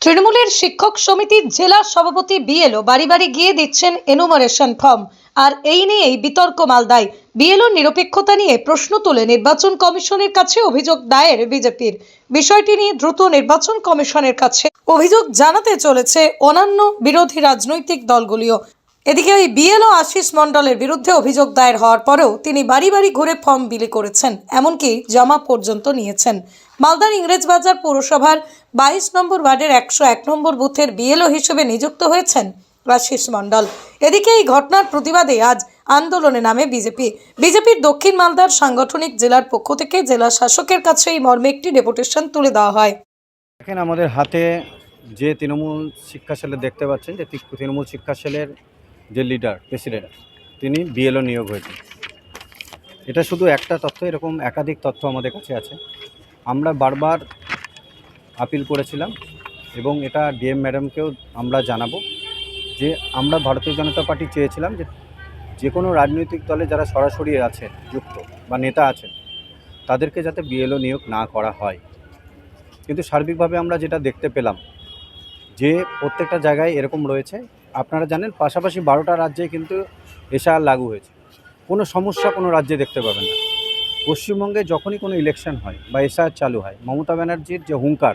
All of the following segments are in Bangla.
তৃণমূলের শিক্ষক সমিতির জেলা সভাপতি বিএলও বাড়ি বাড়ি গিয়ে দিচ্ছেন এনুমারেশন ফর্ম আর এই নিয়েই বিতর্ক মালদায়। বিএলও নিরপেক্ষতা নিয়ে প্রশ্ন তুলে নির্বাচন কমিশনের কাছে অভিযোগ দায়ের বিজেপির। বিষয়টি নিয়ে দ্রুত নির্বাচন কমিশনের কাছে অভিযোগ জানাতে চলেছে অন্যান্য বিরোধী রাজনৈতিক দলগুলিও। এদিকে ওই বিএলও আশিস মণ্ডলের বিরুদ্ধে অভিযোগ দায়ের হওয়ার পরেও তিনি বাড়ি বাড়ি ঘুরে ফর্ম বিলি করেছেন, এমনকি জমা পর্যন্ত নিয়েছেন। মালদার ইংরেজবাজার পৌরসভার বাইশ নম্বর ওয়ার্ডের একশো এক নম্বর বুথের বিএলও হিসেবে নিযুক্ত হয়েছেন আশিস মণ্ডল। এদিকে এই ঘটনার প্রতিবাদে আজ আন্দোলনে নামে বিজেপি। বিজেপির দক্ষিণ মালদার সাংগঠনিক জেলার পক্ষ থেকে জেলা শাসকের কাছে এই মর্মে একটি ডেপুটেশন তুলে দেওয়া হয়। দেখেন আমাদের হাতে যে তৃণমূল শিক্ষা সেলে দেখতে পাচ্ছেন যে তৃণমূল শিক্ষা সেলের যে লিডার প্রেসিডেন্ট তিনি বিএলও নিয়োগ হয়েছেন। এটা শুধু একটা তথ্য, এরকম একাধিক তথ্য আমাদের কাছে আছে। আমরা বারবার আপিল করেছিলাম এবং এটা ডিএম ম্যাডামকেও আমরা জানাব যে আমরা ভারতীয় জনতা পার্টি চেয়েছিলাম যে যে কোনো রাজনৈতিক দলে যারা সরাসরি আছে, যুক্ত বা নেতা আছেন, তাদেরকে যাতে বিএলও নিয়োগ না করা হয়। কিন্তু সার্বিকভাবে আমরা যেটা দেখতে পেলাম যে প্রত্যেকটা জায়গায় এরকম রয়েছে। আপনারা জানেন, পাশাপাশি বারোটা রাজ্যে কিন্তু এসআর লাগু হয়েছে। কোনো সমস্যা কোনো রাজ্যে দেখতে পাবেন না। পশ্চিমবঙ্গে যখনই কোনো ইলেকশন হয় বা এসআর চালু হয়, মমতা ব্যানার্জির যে হুঙ্কার,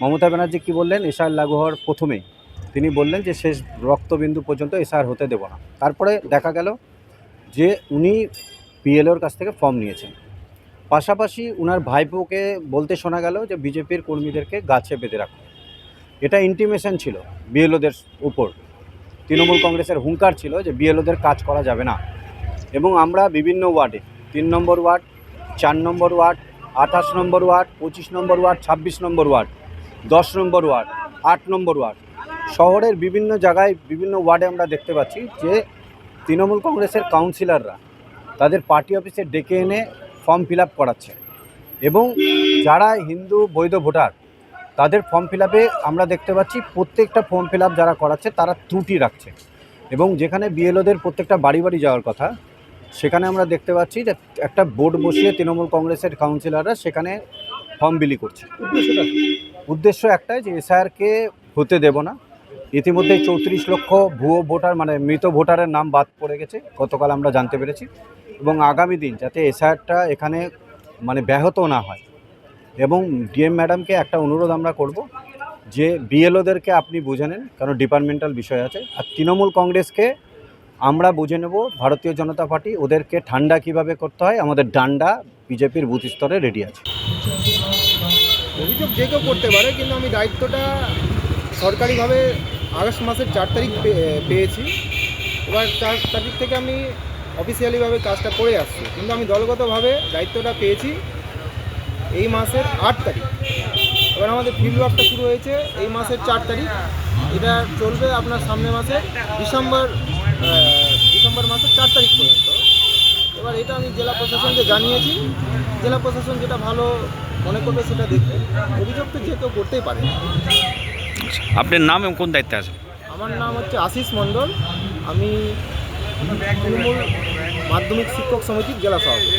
মমতা ব্যানার্জি কী বললেন? এসআর লাগু হওয়ার প্রথমেই তিনি বললেন যে, শেষ রক্তবিন্দু পর্যন্ত এসআর হতে দেব না। তারপরে দেখা গেল যে, উনি পিএলওর কাছ থেকে ফর্ম নিয়েছেন। পাশাপাশি উনার ভাইপোকে বলতে শোনা গেল যে, বিজেপির কর্মীদেরকে গাছে বেঁধে রাখো। এটা ইন্টিমেশন ছিল বিএলওদের উপর। তৃণমূল কংগ্রেসের হুঙ্কার ছিল যে বিএলওদের কাজ করা যাবে না। এবং আমরা বিভিন্ন ওয়ার্ডে, তিন নম্বর ওয়ার্ড, চার নম্বর ওয়ার্ড, আঠাশ নম্বর ওয়ার্ড, পঁচিশ নম্বর ওয়ার্ড, ছাব্বিশ নম্বর ওয়ার্ড, দশ নম্বর ওয়ার্ড, আট নম্বর ওয়ার্ড, শহরের বিভিন্ন জায়গায় বিভিন্ন ওয়ার্ডে আমরা দেখতে পাচ্ছি যে তৃণমূল কংগ্রেসের কাউন্সিলররা তাদের পার্টি অফিসে ডেকে এনে ফর্ম ফিল আপ করাচ্ছে। এবং যারা হিন্দু বৈধ ভোটার তাদের ফর্ম ফিল আমরা দেখতে পাচ্ছি প্রত্যেকটা ফর্ম ফিল যারা করাচ্ছে তারা ত্রুটি রাখছে। এবং যেখানে বিএলওদের প্রত্যেকটা বাড়ি বাড়ি যাওয়ার কথা, সেখানে আমরা দেখতে পাচ্ছি যে একটা বোর্ড বসিয়ে তৃণমূল কংগ্রেসের কাউন্সিলররা সেখানে ফর্ম বিলি করছে। উদ্দেশ্য একটাই যে এসআরকে হতে দেব না। ইতিমধ্যে চৌত্রিশ লক্ষ ভুয়ো ভোটার মানে মৃত ভোটারের নাম বাদ পড়ে গেছে, গতকাল আমরা জানতে পেরেছি। এবং আগামী দিন যাতে এসআরটা এখানে মানে ব্যাহত না হয় এবং ডিএম ম্যাডামকে একটা অনুরোধ আমরা করব যে বিএলওদেরকে আপনি বুঝে নেন, কারণ ডিপার্টমেন্টাল বিষয় আছে। আর তৃণমূল কংগ্রেসকে আমরা বুঝে নেব, ভারতীয় জনতা পার্টি ওদেরকে ঠান্ডা কীভাবে করতে হয়, আমাদের ডান্ডা বিজেপির বুথ স্তরে রেডি আছে। অভিযোগ যে কেউ করতে পারে, কিন্তু আমি দায়িত্বটা সরকারিভাবে আগস্ট মাসের চার তারিখ পেয়েছি। এবার চার তারিখ থেকে আমি অফিসিয়ালিভাবে কাজটা করে আসছি। কিন্তু আমি দলগতভাবে দায়িত্বটা পেয়েছি। এই মাসের আট তারিখ। এবার আমাদের ফিল্ড ওয়ার্কটা শুরু হয়েছে এই মাসের চার তারিখ। এটা চলবে আপনার সামনে মাসে ডিসেম্বর ডিসেম্বর মাসের চার তারিখ পর্যন্ত। এবার এটা আমি জেলা প্রশাসনকে জানিয়েছি। জেলা প্রশাসন যেটা ভালো মনে করবে সেটা দেখবে। অভিযোগ তো যে কেউ করতেই পারে আপনার নাম এবং কোন দায়িত্বে আছে আমার নাম হচ্ছে আশিস মণ্ডল। আমি তৃণমূল মাধ্যমিক শিক্ষক সমিতির জেলা সভাপতি।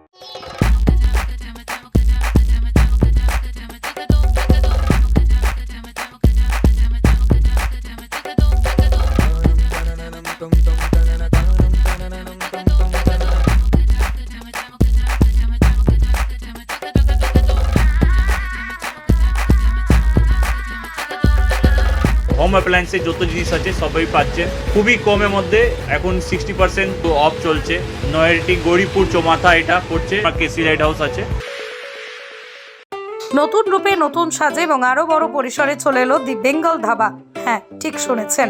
home অ্যাপ্লায়েন্সে যত জিনিস আছে, সবই পাচ্ছে খুবই কমের মধ্যে এখন সিক্সটি পার্সেন্ট অফ চলছে। নয়ারটি গৌরীপুর চৌমাথা এটা পড়ছে কেসি লাইট হাউস আছে। নতুন রূপে নতুন সাজে এবং আরও বড় পরিসরে চলে এলো দি বেঙ্গল ধাবা। হ্যাঁ ঠিক শুনেছেন।